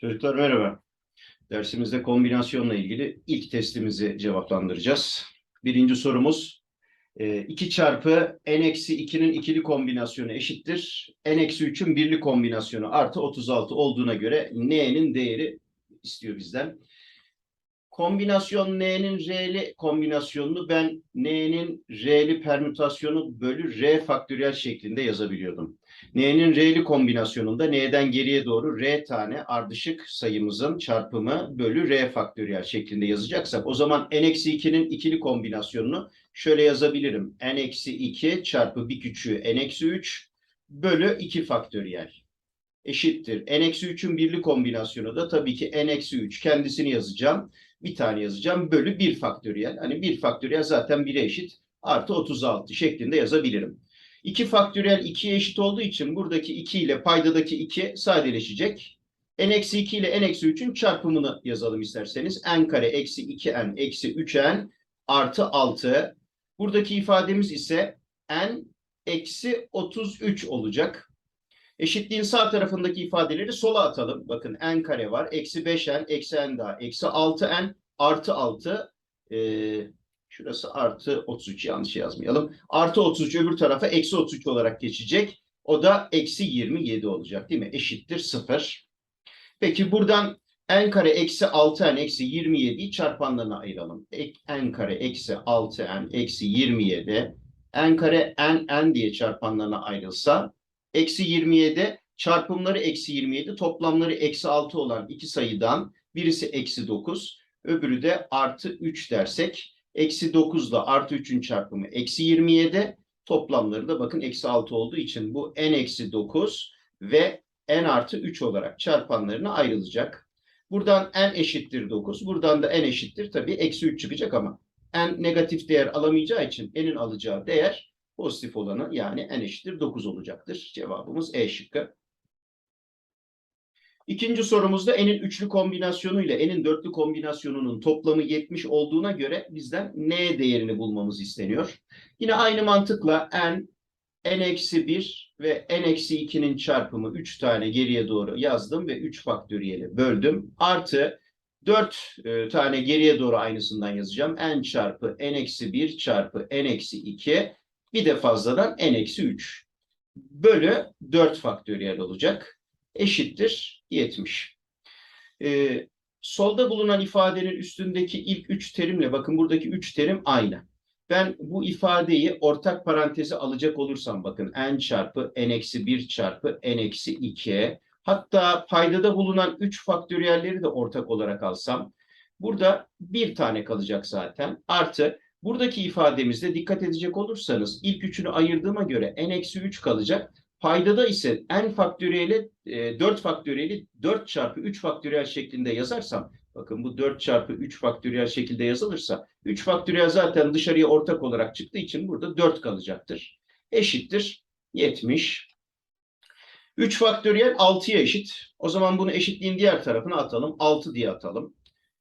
Çocuklar merhaba. Dersimizde kombinasyonla ilgili ilk testimizi cevaplandıracağız. Birinci sorumuz 2 çarpı n-2'nin ikili kombinasyonu eşittir. n-3'ün birli kombinasyonu artı 36 olduğuna göre n'nin değeri istiyor bizden. Kombinasyon n'nin r'li kombinasyonunu ben n'nin r'li permütasyonu bölü r faktöriyel şeklinde yazabiliyordum. N'nin R'li kombinasyonunda N'den geriye doğru R tane ardışık sayımızın çarpımı bölü R faktöriyel şeklinde yazacaksak o zaman N-2'nin ikili kombinasyonunu şöyle yazabilirim. N-2 çarpı bir küçüğü N-3 bölü 2 faktöriyel eşittir. N-3'ün birli kombinasyonu da tabii ki N-3 kendisini yazacağım. Bir tane yazacağım bölü 1 faktöriyel. Hani 1 faktöriyel zaten 1'e eşit artı 36 şeklinde yazabilirim. 2 faktöriyel 2'ye eşit olduğu için buradaki 2 ile paydadaki 2 sadeleşecek. n-2 ile n-3'ün çarpımını yazalım isterseniz. n kare eksi 2n eksi 3n artı 6. Buradaki ifademiz ise n eksi 33 olacak. Eşitliğin sağ tarafındaki ifadeleri sola atalım. Bakın n kare var. Eksi 5n, eksi n daha. Eksi 6n artı 6. Ee, Şurası artı 33 yanlış yazmayalım. Artı 33 öbür tarafa eksi 33 olarak geçecek. O da eksi 27 olacak değil mi? Eşittir 0. Peki buradan n kare eksi 6n eksi 27'yi çarpanlarına ayıralım. n kare eksi 6n eksi 27 n kare n n diye çarpanlarına ayrılsa eksi 27 çarpımları eksi 27 toplamları eksi 6 olan iki sayıdan birisi eksi 9 öbürü de artı 3 dersek Eksi 9 ile artı 3'ün çarpımı eksi 27. Toplamları da bakın eksi 6 olduğu için bu n eksi 9 ve n artı 3 olarak çarpanlarına ayrılacak. Buradan n eşittir 9. Buradan da n eşittir tabii eksi 3 çıkacak ama n negatif değer alamayacağı için n'in alacağı değer pozitif olanı yani n eşittir 9 olacaktır. Cevabımız E şıkkı. İkinci sorumuzda n'in üçlü kombinasyonu ile n'in dörtlü kombinasyonunun toplamı 70 olduğuna göre bizden n değerini bulmamız isteniyor. Yine aynı mantıkla n, n-1 ve n-2'nin çarpımı 3 tane geriye doğru yazdım ve 3 faktöriyeli böldüm. Artı 4 e, tane geriye doğru aynısından yazacağım. n çarpı n-1 çarpı n-2 bir de fazladan n-3 bölü 4 faktöriyel olacak eşittir 70. Ee, solda bulunan ifadenin üstündeki ilk üç terimle bakın buradaki üç terim aynı. Ben bu ifadeyi ortak parantezi alacak olursam bakın n çarpı n-1 çarpı n-2 hatta paydada bulunan 3 faktöriyelleri de ortak olarak alsam burada bir tane kalacak zaten. Artı buradaki ifademizde dikkat edecek olursanız ilk üçünü ayırdığıma göre n-3 kalacak. Paydada ise n faktöriyeli e, 4 faktöriyeli 4 çarpı 3 faktöriyel şeklinde yazarsam bakın bu 4 çarpı 3 faktöriyel şekilde yazılırsa 3 faktöriyel zaten dışarıya ortak olarak çıktığı için burada 4 kalacaktır. Eşittir 70. 3 faktöriyel 6'ya eşit. O zaman bunu eşitliğin diğer tarafına atalım. 6 diye atalım.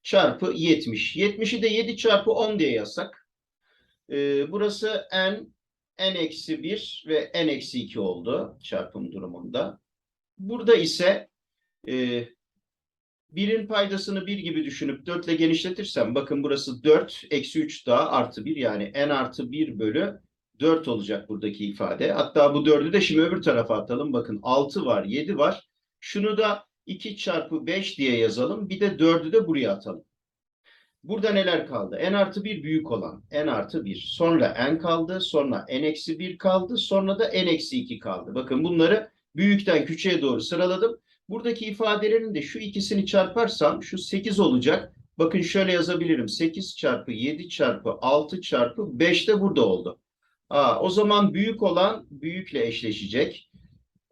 Çarpı 70. 70'i de 7 çarpı 10 diye yazsak. Ee, burası n n-1 ve n-2 oldu çarpım durumunda. Burada ise e, birin paydasını 1 gibi düşünüp 4 ile genişletirsem bakın burası 4 eksi 3 daha artı 1 yani n artı 1 bölü 4 olacak buradaki ifade. Hatta bu 4'ü de şimdi öbür tarafa atalım. Bakın 6 var 7 var. Şunu da 2 çarpı 5 diye yazalım. Bir de 4'ü de buraya atalım. Burada neler kaldı? n artı 1 büyük olan n artı 1. Sonra n kaldı. Sonra n eksi 1 kaldı. Sonra da n eksi 2 kaldı. Bakın bunları büyükten küçüğe doğru sıraladım. Buradaki ifadelerin de şu ikisini çarparsam şu 8 olacak. Bakın şöyle yazabilirim. 8 çarpı 7 çarpı 6 çarpı 5 de burada oldu. Aa, o zaman büyük olan büyükle eşleşecek.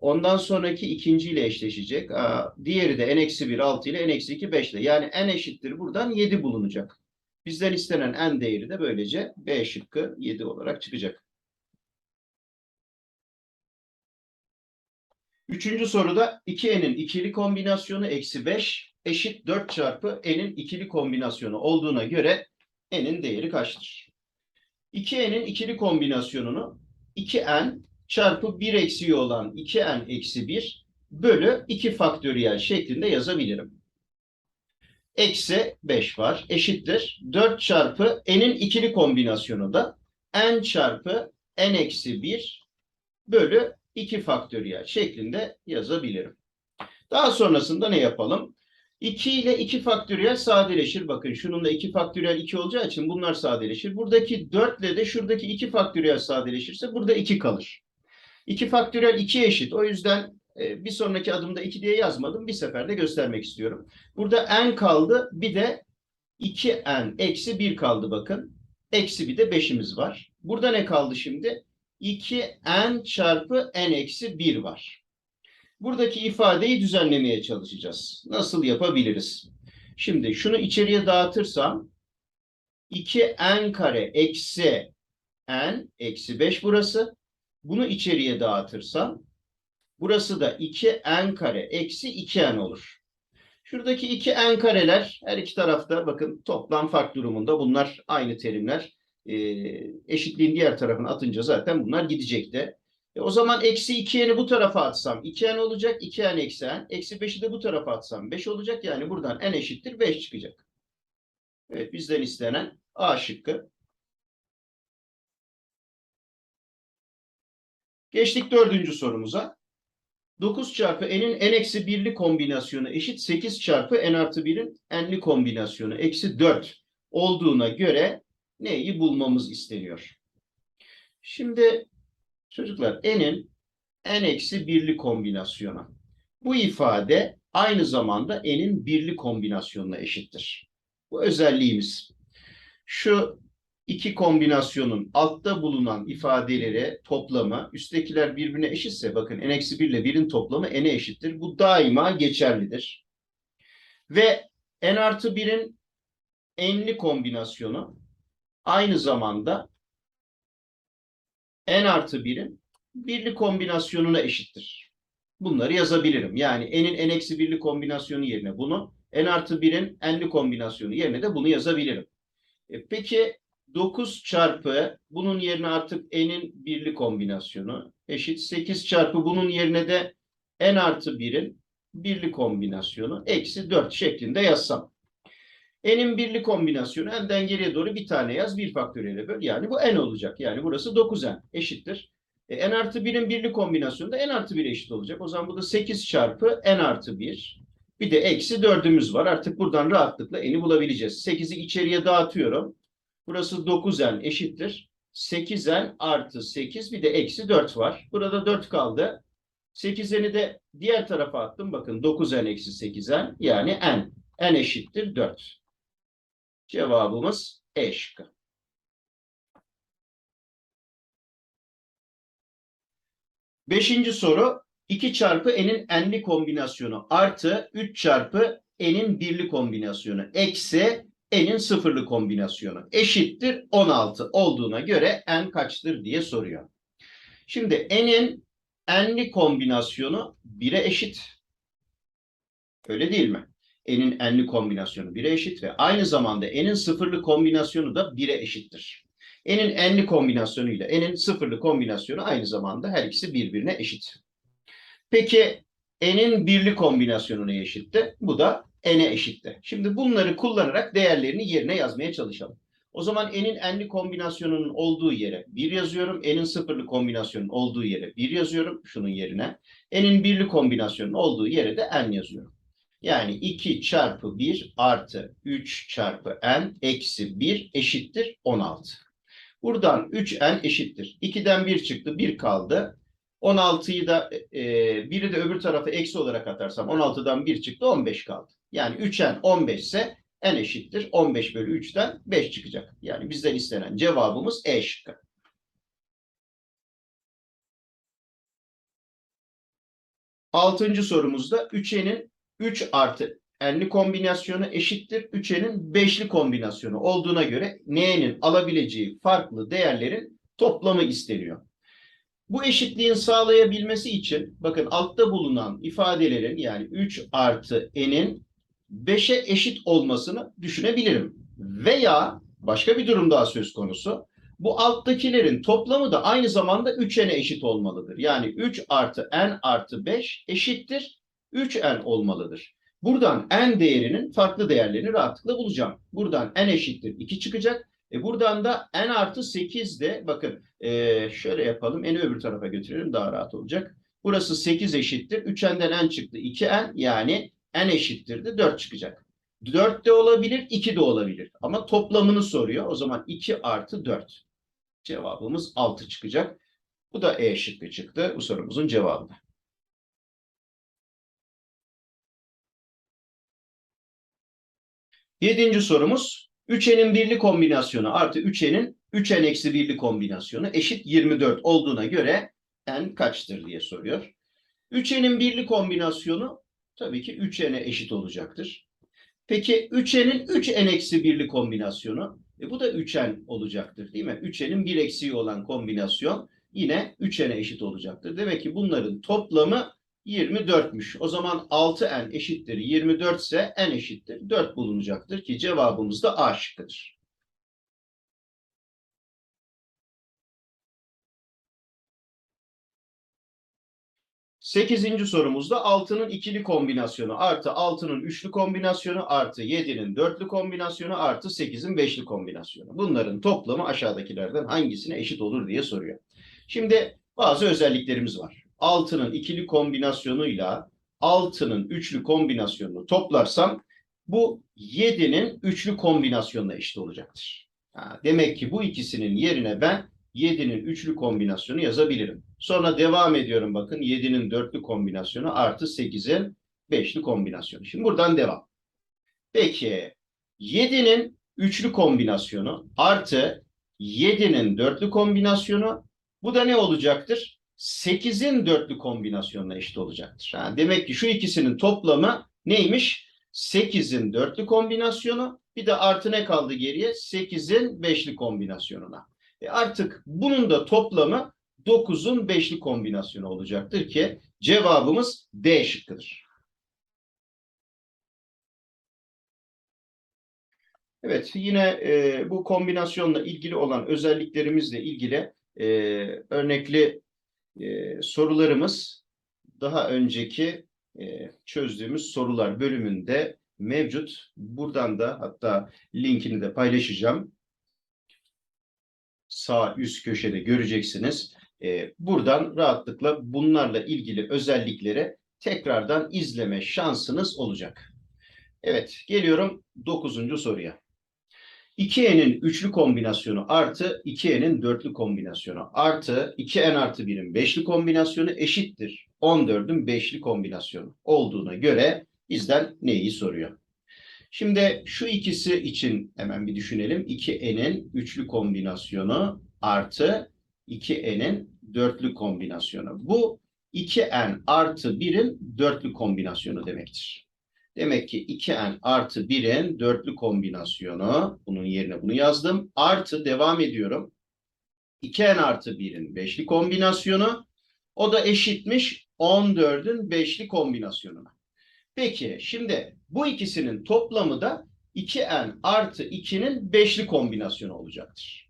Ondan sonraki ikinciyle eşleşecek. Diğeri de n-1 6 ile n-2 5 ile. Yani n eşittir buradan 7 bulunacak. Bizden istenen n değeri de böylece B şıkkı 7 olarak çıkacak. Üçüncü soruda 2n'in ikili kombinasyonu eksi 5 eşit 4 çarpı n'in ikili kombinasyonu olduğuna göre n'in değeri kaçtır? 2n'in ikili kombinasyonunu 2n çarpı 1 eksiği olan 2n eksi 1 bölü 2 faktöriyel şeklinde yazabilirim. Eksi 5 var eşittir. 4 çarpı n'in ikili kombinasyonu da n çarpı n eksi 1 bölü 2 faktöriyel şeklinde yazabilirim. Daha sonrasında ne yapalım? 2 ile 2 faktöriyel sadeleşir. Bakın şunun da 2 faktöriyel 2 olacağı için bunlar sadeleşir. Buradaki 4 ile de şuradaki 2 faktöriyel sadeleşirse burada 2 kalır. 2 faktöriyel 2 eşit. O yüzden e, bir sonraki adımda 2 diye yazmadım. Bir seferde göstermek istiyorum. Burada n kaldı. Bir de 2n eksi 1 kaldı bakın. Eksi bir de 5'imiz var. Burada ne kaldı şimdi? 2n çarpı n eksi 1 var. Buradaki ifadeyi düzenlemeye çalışacağız. Nasıl yapabiliriz? Şimdi şunu içeriye dağıtırsam 2n kare eksi n eksi 5 burası. Bunu içeriye dağıtırsam burası da 2n kare eksi 2n olur. Şuradaki 2n kareler her iki tarafta bakın toplam fark durumunda bunlar aynı terimler. Ee, eşitliğin diğer tarafına atınca zaten bunlar gidecekti. E o zaman eksi 2n'yi bu tarafa atsam 2n olacak. 2n eksi n. Eksi 5'i de bu tarafa atsam 5 olacak. Yani buradan n eşittir 5 çıkacak. Evet bizden istenen A şıkkı. Geçtik dördüncü sorumuza. 9 çarpı n'in n eksi 1'li kombinasyonu eşit 8 çarpı n artı 1'in n'li kombinasyonu eksi 4 olduğuna göre neyi bulmamız isteniyor? Şimdi çocuklar n'in n eksi 1'li kombinasyonu. Bu ifade aynı zamanda n'in birli kombinasyonuna eşittir. Bu özelliğimiz. Şu iki kombinasyonun altta bulunan ifadeleri toplamı, üsttekiler birbirine eşitse bakın n eksi 1 ile 1'in toplamı n'e eşittir. Bu daima geçerlidir. Ve n artı 1'in n'li kombinasyonu aynı zamanda n artı 1'in birli kombinasyonuna eşittir. Bunları yazabilirim. Yani n'in n eksi 1'li kombinasyonu yerine bunu, n artı 1'in n'li kombinasyonu yerine de bunu yazabilirim. E, peki 9 çarpı bunun yerine artık n'in birli kombinasyonu eşit 8 çarpı bunun yerine de n artı 1'in birli kombinasyonu eksi 4 şeklinde yazsam. n'in birli kombinasyonu n'den geriye doğru bir tane yaz bir faktöriyele böl. Yani bu n olacak. Yani burası 9n eşittir. E, n artı 1'in birli kombinasyonu da n artı 1 eşit olacak. O zaman bu da 8 çarpı n artı 1. Bir de eksi 4'ümüz var. Artık buradan rahatlıkla n'i bulabileceğiz. 8'i içeriye dağıtıyorum. Burası 9n eşittir. 8n artı 8 bir de eksi 4 var. Burada 4 kaldı. 8n'i de diğer tarafa attım. Bakın 9n eksi 8n yani n. n eşittir 4. Cevabımız E şıkkı. Beşinci soru 2 çarpı n'in n'li kombinasyonu artı 3 çarpı n'in birli kombinasyonu eksi n'in sıfırlı kombinasyonu eşittir 16 olduğuna göre n kaçtır diye soruyor. Şimdi n'in n'li kombinasyonu 1'e eşit. Öyle değil mi? n'in n'li kombinasyonu 1'e eşit ve aynı zamanda n'in sıfırlı kombinasyonu da 1'e eşittir. n'in n'li kombinasyonu ile n'in sıfırlı kombinasyonu aynı zamanda her ikisi birbirine eşit. Peki n'in birli kombinasyonu neye eşitti? Bu da n'e eşitti. Şimdi bunları kullanarak değerlerini yerine yazmaya çalışalım. O zaman n'in n'li kombinasyonunun olduğu yere 1 yazıyorum. n'in sıfırlı kombinasyonun olduğu yere 1 yazıyorum. Şunun yerine. n'in birli kombinasyonun olduğu yere de n yazıyorum. Yani 2 çarpı 1 artı 3 çarpı n eksi 1 eşittir 16. Buradan 3n eşittir. 2'den 1 çıktı 1 kaldı. 16'yı da e, biri de öbür tarafa eksi olarak atarsam 16'dan 1 çıktı 15 kaldı. Yani 3n 15 ise n eşittir 15 bölü 3'ten 5 çıkacak. Yani bizden istenen cevabımız E şıkkı. Altıncı sorumuzda 3n'in 3 artı n'li kombinasyonu eşittir 3n'in 5'li kombinasyonu olduğuna göre n'nin alabileceği farklı değerlerin toplamı isteniyor. Bu eşitliğin sağlayabilmesi için bakın altta bulunan ifadelerin yani 3 artı n'in 5'e eşit olmasını düşünebilirim. Veya başka bir durum daha söz konusu. Bu alttakilerin toplamı da aynı zamanda 3n'e eşit olmalıdır. Yani 3 artı n artı 5 eşittir 3n olmalıdır. Buradan n değerinin farklı değerlerini rahatlıkla bulacağım. Buradan n eşittir 2 çıkacak. E buradan da n artı 8 de bakın e, şöyle yapalım. N'i öbür tarafa götürelim daha rahat olacak. Burası 8 eşittir. 3n'den n çıktı 2n yani n eşittir de 4 çıkacak. 4 de olabilir 2 de olabilir. Ama toplamını soruyor. O zaman 2 artı 4. Cevabımız 6 çıkacak. Bu da E şıkkı çıktı. Bu sorumuzun cevabı. Yedinci sorumuz 3n'in birli kombinasyonu artı 3n'in 3n eksi birli kombinasyonu eşit 24 olduğuna göre n kaçtır diye soruyor. 3n'in birli kombinasyonu tabii ki 3n'e eşit olacaktır. Peki 3n'in 3n eksi birli kombinasyonu e bu da 3n olacaktır değil mi? 3n'in bir eksiği olan kombinasyon yine 3n'e eşit olacaktır. Demek ki bunların toplamı 24'müş. O zaman 6n eşittir 24 ise n eşittir 4 bulunacaktır ki cevabımız da A şıkkıdır. Sekizinci sorumuzda 6'nın ikili kombinasyonu artı 6'nın üçlü kombinasyonu artı 7'nin dörtlü kombinasyonu artı 8'in beşli kombinasyonu. Bunların toplamı aşağıdakilerden hangisine eşit olur diye soruyor. Şimdi bazı özelliklerimiz var. 6'nın ikili kombinasyonuyla 6'nın üçlü kombinasyonunu toplarsam bu 7'nin üçlü kombinasyonuna eşit olacaktır. Demek ki bu ikisinin yerine ben 7'nin üçlü kombinasyonu yazabilirim. Sonra devam ediyorum bakın 7'nin dörtlü kombinasyonu artı 8'in beşli kombinasyonu. Şimdi buradan devam. Peki 7'nin üçlü kombinasyonu artı 7'nin dörtlü kombinasyonu bu da ne olacaktır? 8'in dörtlü kombinasyonuna eşit olacaktır. Ha, demek ki şu ikisinin toplamı neymiş? 8'in dörtlü kombinasyonu bir de artı ne kaldı geriye? 8'in beşli kombinasyonuna. E artık bunun da toplamı 9'un beşli kombinasyonu olacaktır ki cevabımız D şıkkıdır. Evet yine e, bu kombinasyonla ilgili olan özelliklerimizle ilgili e, örnekli e, sorularımız daha önceki e, çözdüğümüz sorular bölümünde mevcut. Buradan da hatta linkini de paylaşacağım. Sağ üst köşede göreceksiniz. E, buradan rahatlıkla bunlarla ilgili özellikleri tekrardan izleme şansınız olacak. Evet, geliyorum dokuzuncu soruya. 2n'in üçlü kombinasyonu artı 2n'in dörtlü kombinasyonu artı 2n artı 1'in beşli kombinasyonu eşittir 14'ün beşli kombinasyonu olduğuna göre bizden neyi soruyor? Şimdi şu ikisi için hemen bir düşünelim. 2n'in üçlü kombinasyonu artı 2n'in dörtlü kombinasyonu. Bu 2n artı 1'in dörtlü kombinasyonu demektir. Demek ki 2n artı 1'in dörtlü kombinasyonu. Bunun yerine bunu yazdım. Artı devam ediyorum. 2n artı 1'in beşli kombinasyonu. O da eşitmiş 14'ün beşli kombinasyonuna. Peki şimdi bu ikisinin toplamı da 2n artı 2'nin beşli kombinasyonu olacaktır.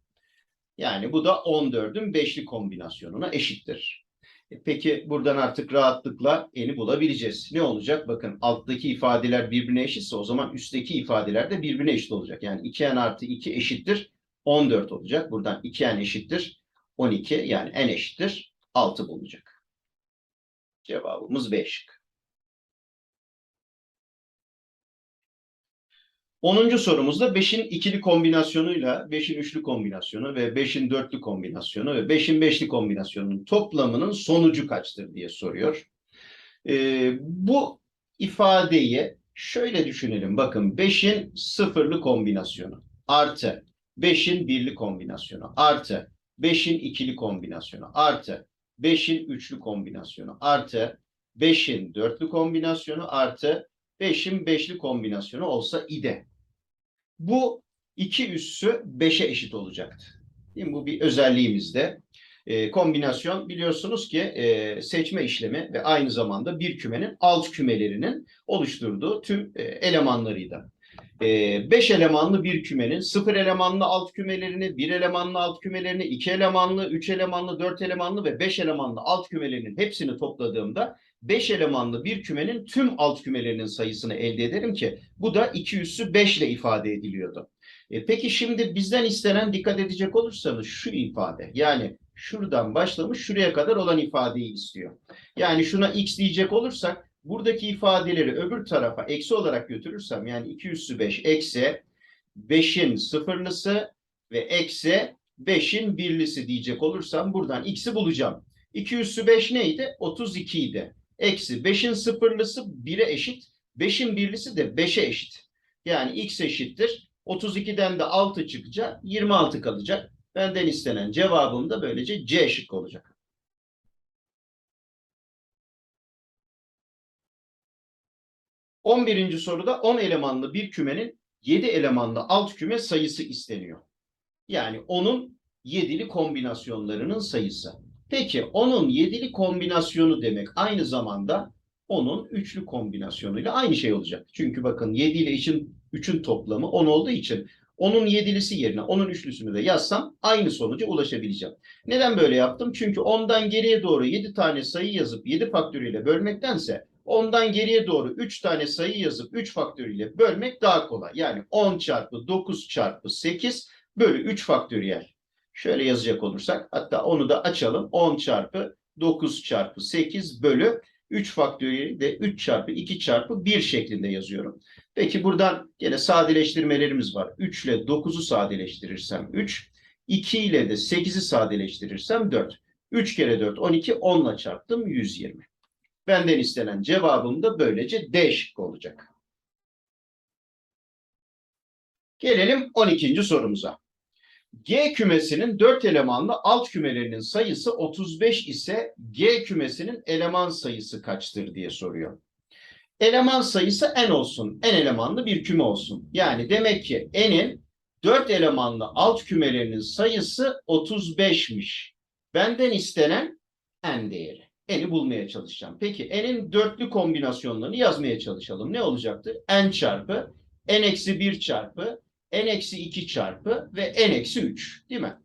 Yani bu da 14'ün beşli kombinasyonuna eşittir. E, peki buradan artık rahatlıkla n'i bulabileceğiz. Ne olacak? Bakın alttaki ifadeler birbirine eşitse o zaman üstteki ifadeler de birbirine eşit olacak. Yani 2n artı 2 eşittir 14 olacak. Buradan 2n eşittir 12 yani n eşittir 6 bulunacak. Cevabımız B şık. 10. sorumuzda 5'in ikili kombinasyonuyla 5'in üçlü kombinasyonu ve 5'in dörtlü kombinasyonu ve 5'in beşli kombinasyonunun toplamının sonucu kaçtır diye soruyor. Ee, bu ifadeyi şöyle düşünelim. Bakın 5'in sıfırlı kombinasyonu artı 5'in birli kombinasyonu artı 5'in ikili kombinasyonu artı 5'in üçlü kombinasyonu artı 5'in dörtlü kombinasyonu artı 5'in beşli kombinasyonu olsa ide. Bu iki üssü 5'e eşit olacaktı. Değil mi? Bu bir özelliğimizde. E, kombinasyon biliyorsunuz ki e, seçme işlemi ve aynı zamanda bir kümenin alt kümelerinin oluşturduğu tüm e, elemanlarıydı. 5 elemanlı bir kümenin 0 elemanlı alt kümelerini, 1 elemanlı alt kümelerini, 2 elemanlı, 3 elemanlı, 4 elemanlı ve 5 elemanlı alt kümelerinin hepsini topladığımda 5 elemanlı bir kümenin tüm alt kümelerinin sayısını elde ederim ki bu da 2 üssü 5 ile ifade ediliyordu. E, peki şimdi bizden istenen dikkat edecek olursanız şu ifade yani şuradan başlamış şuraya kadar olan ifadeyi istiyor. Yani şuna x diyecek olursak buradaki ifadeleri öbür tarafa eksi olarak götürürsem yani 2 üssü 5 eksi 5'in sıfırlısı ve eksi 5'in birlisi diyecek olursam buradan x'i bulacağım. 2 üssü 5 neydi? 32 idi. Eksi 5'in sıfırlısı 1'e eşit. 5'in birlisi de 5'e eşit. Yani x eşittir. 32'den de 6 çıkacak. 26 kalacak. Benden istenen cevabım da böylece C şık olacak. 11. soruda 10 elemanlı bir kümenin 7 elemanlı alt küme sayısı isteniyor. Yani onun yedili kombinasyonlarının sayısı. Peki onun yedili kombinasyonu demek aynı zamanda onun üçlü kombinasyonuyla aynı şey olacak. Çünkü bakın 7 ile için 3'ün toplamı 10 olduğu için onun yedilisi yerine onun üçlüsünü de yazsam aynı sonuca ulaşabileceğim. Neden böyle yaptım? Çünkü 10'dan geriye doğru 7 tane sayı yazıp 7 faktörüyle bölmektense Ondan geriye doğru 3 tane sayı yazıp 3 faktörüyle bölmek daha kolay. Yani 10 çarpı 9 çarpı 8 bölü 3 faktöriyel. Şöyle yazacak olursak hatta onu da açalım. 10 çarpı 9 çarpı 8 bölü 3 faktöriyeli de 3 çarpı 2 çarpı 1 şeklinde yazıyorum. Peki buradan gene sadeleştirmelerimiz var. 3 ile 9'u sadeleştirirsem 3, 2 ile de 8'i sadeleştirirsem 4. 3 kere 4 12, 10 ile çarptım 120. Benden istenen cevabım da böylece D şıkkı olacak. Gelelim 12. sorumuza. G kümesinin 4 elemanlı alt kümelerinin sayısı 35 ise G kümesinin eleman sayısı kaçtır diye soruyor. Eleman sayısı n olsun. n elemanlı bir küme olsun. Yani demek ki n'in 4 elemanlı alt kümelerinin sayısı 35'miş. Benden istenen n değeri n'i bulmaya çalışacağım. Peki n'in dörtlü kombinasyonlarını yazmaya çalışalım. Ne olacaktır? n çarpı n eksi 1 çarpı n eksi 2 çarpı ve n eksi 3 değil mi?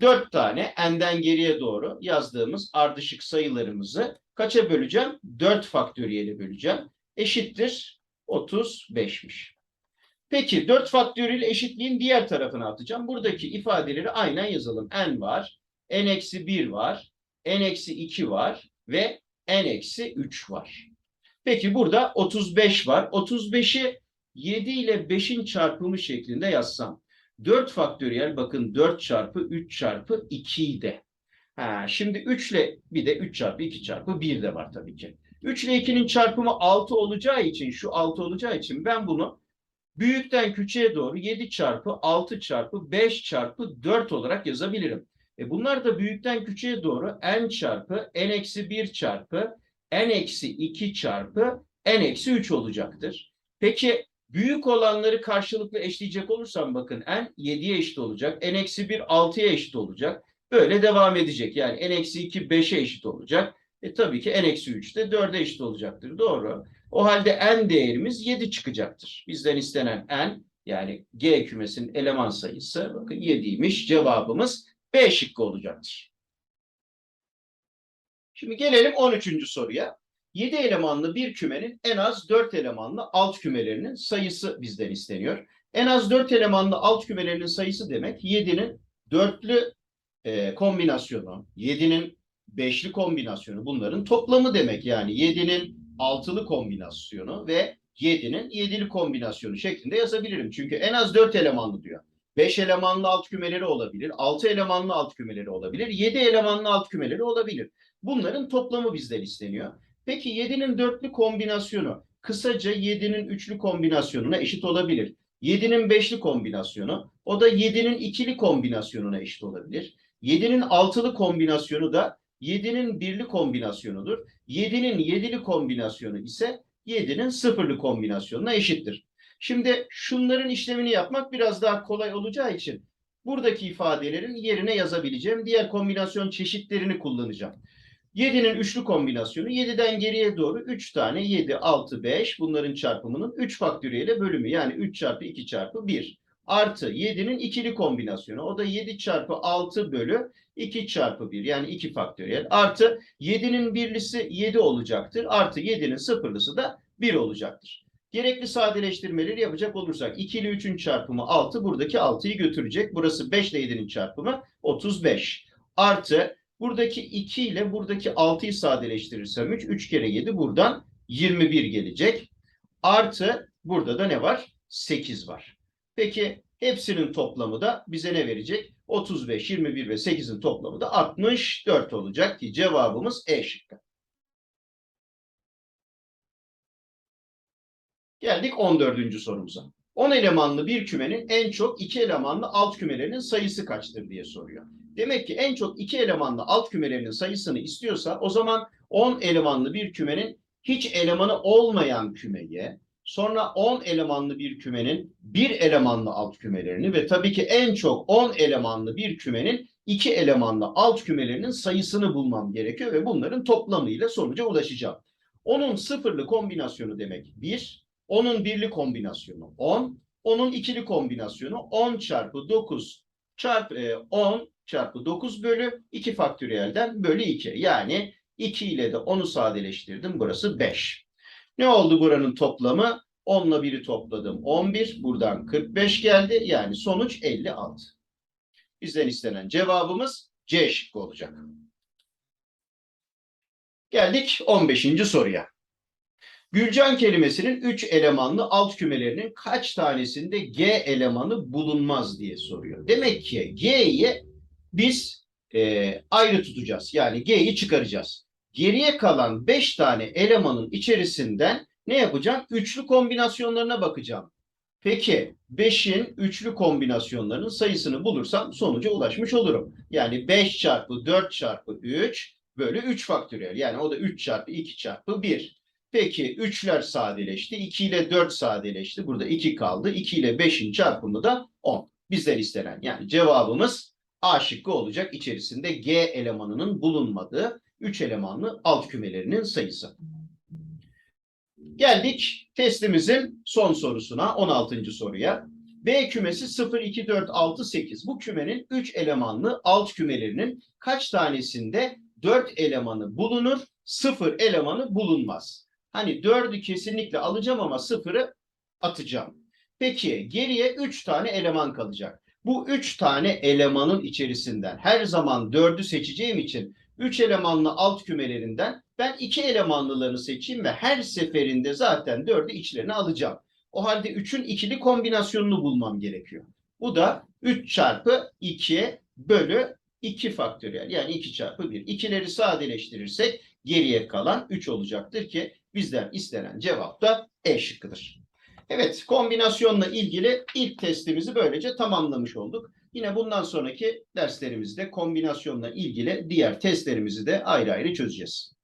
Dört tane n'den geriye doğru yazdığımız ardışık sayılarımızı kaça böleceğim? 4 faktöriyeli böleceğim. Eşittir 35'miş. Peki 4 faktöriyel eşitliğin diğer tarafına atacağım. Buradaki ifadeleri aynen yazalım. n var, n eksi 1 var, n eksi 2 var ve n eksi 3 var. Peki burada 35 var. 35'i 7 ile 5'in çarpımı şeklinde yazsam. 4 faktöriyel bakın 4 çarpı 3 çarpı 2'yi de. Ha, şimdi 3 ile bir de 3 çarpı 2 çarpı 1 de var tabii ki. 3 ile 2'nin çarpımı 6 olacağı için şu 6 olacağı için ben bunu büyükten küçüğe doğru 7 çarpı 6 çarpı 5 çarpı 4 olarak yazabilirim. E bunlar da büyükten küçüğe doğru n çarpı n eksi 1 çarpı n eksi 2 çarpı n eksi 3 olacaktır. Peki büyük olanları karşılıklı eşleyecek olursam bakın n 7'ye eşit olacak. n eksi 1 6'ya eşit olacak. Böyle devam edecek. Yani n eksi 2 5'e eşit olacak. E tabii ki n eksi 3 de 4'e eşit olacaktır. Doğru. O halde n değerimiz 7 çıkacaktır. Bizden istenen n yani G kümesinin eleman sayısı bakın 7'ymiş. Cevabımız B şıkkı olacaktır. Şimdi gelelim 13. soruya. 7 elemanlı bir kümenin en az 4 elemanlı alt kümelerinin sayısı bizden isteniyor. En az 4 elemanlı alt kümelerinin sayısı demek 7'nin dörtlü e, kombinasyonu, 7'nin beşli kombinasyonu bunların toplamı demek. Yani 7'nin altılı kombinasyonu ve 7'nin yedili kombinasyonu şeklinde yazabilirim. Çünkü en az 4 elemanlı diyor. 5 elemanlı alt kümeleri olabilir, 6 elemanlı alt kümeleri olabilir, 7 elemanlı alt kümeleri olabilir. Bunların toplamı bizden isteniyor. Peki 7'nin dörtlü kombinasyonu kısaca 7'nin üçlü kombinasyonuna eşit olabilir. 7'nin beşli kombinasyonu o da 7'nin ikili kombinasyonuna eşit olabilir. 7'nin altılı kombinasyonu da 7'nin birli kombinasyonudur. 7'nin yedili kombinasyonu ise 7'nin sıfırlı kombinasyonuna eşittir. Şimdi şunların işlemini yapmak biraz daha kolay olacağı için buradaki ifadelerin yerine yazabileceğim diğer kombinasyon çeşitlerini kullanacağım. 7'nin üçlü kombinasyonu 7'den geriye doğru 3 tane 7, 6, 5 bunların çarpımının 3 faktöriyeli bölümü. Yani 3 çarpı 2 çarpı 1 artı 7'nin ikili kombinasyonu. O da 7 çarpı 6 bölü 2 çarpı 1 yani 2 faktöriyel. Artı 7'nin birlisi 7 olacaktır. Artı 7'nin sıfırlısı da 1 olacaktır. Gerekli sadeleştirmeleri yapacak olursak 2 ile 3'ün çarpımı 6 buradaki 6'yı götürecek. Burası 5 ile 7'nin çarpımı 35 artı buradaki 2 ile buradaki 6'yı sadeleştirirsem 3, 3 kere 7 buradan 21 gelecek. Artı burada da ne var? 8 var. Peki hepsinin toplamı da bize ne verecek? 35, 21 ve 8'in toplamı da 64 olacak ki cevabımız E şıkkı. Geldik 14. sorumuza. 10 elemanlı bir kümenin en çok 2 elemanlı alt kümelerinin sayısı kaçtır diye soruyor. Demek ki en çok 2 elemanlı alt kümelerinin sayısını istiyorsa o zaman 10 elemanlı bir kümenin hiç elemanı olmayan kümeye, sonra 10 elemanlı bir kümenin bir elemanlı alt kümelerini ve tabii ki en çok 10 elemanlı bir kümenin 2 elemanlı alt kümelerinin sayısını bulmam gerekiyor ve bunların toplamıyla sonuca ulaşacağım. Onun sıfırlı kombinasyonu demek 1, onun birli kombinasyonu 10, onun ikili kombinasyonu 10 çarpı 9 çarpı e, 10 çarpı 9 bölü 2 faktöriyelden bölü 2. Yani 2 ile de 10'u sadeleştirdim. Burası 5. Ne oldu buranın toplamı? 10 ile 1'i topladım. 11. Buradan 45 geldi. Yani sonuç 56. Bizden istenen cevabımız C şıkkı olacak. Geldik 15. soruya. Gülcan kelimesinin 3 elemanlı alt kümelerinin kaç tanesinde G elemanı bulunmaz diye soruyor. Demek ki G'yi biz e, ayrı tutacağız. Yani G'yi çıkaracağız. Geriye kalan 5 tane elemanın içerisinden ne yapacağım? Üçlü kombinasyonlarına bakacağım. Peki 5'in üçlü kombinasyonlarının sayısını bulursam sonuca ulaşmış olurum. Yani 5 çarpı 4 çarpı 3 bölü 3 faktöriyel. Yani o da 3 çarpı 2 çarpı 1. Peki 3'ler sadeleşti. 2 ile 4 sadeleşti. Burada 2 kaldı. 2 ile 5'in çarpımı da 10. Bizden istenen yani cevabımız A şıkkı olacak. İçerisinde G elemanının bulunmadığı 3 elemanlı alt kümelerinin sayısı. Geldik testimizin son sorusuna 16. soruya. B kümesi 0, 2, 4, 6, 8. Bu kümenin 3 elemanlı alt kümelerinin kaç tanesinde 4 elemanı bulunur, 0 elemanı bulunmaz? Hani 4'ü kesinlikle alacağım ama 0'ı atacağım. Peki geriye 3 tane eleman kalacak. Bu 3 tane elemanın içerisinden her zaman 4'ü seçeceğim için 3 elemanlı alt kümelerinden ben 2 elemanlılarını seçeyim ve her seferinde zaten 4'ü içlerine alacağım. O halde 3'ün ikili kombinasyonunu bulmam gerekiyor. Bu da 3 çarpı 2 bölü 2 faktöriyel yani 2 çarpı 1. İkileri sadeleştirirsek geriye kalan 3 olacaktır ki bizden istenen cevap da E şıkkıdır. Evet kombinasyonla ilgili ilk testimizi böylece tamamlamış olduk. Yine bundan sonraki derslerimizde kombinasyonla ilgili diğer testlerimizi de ayrı ayrı çözeceğiz.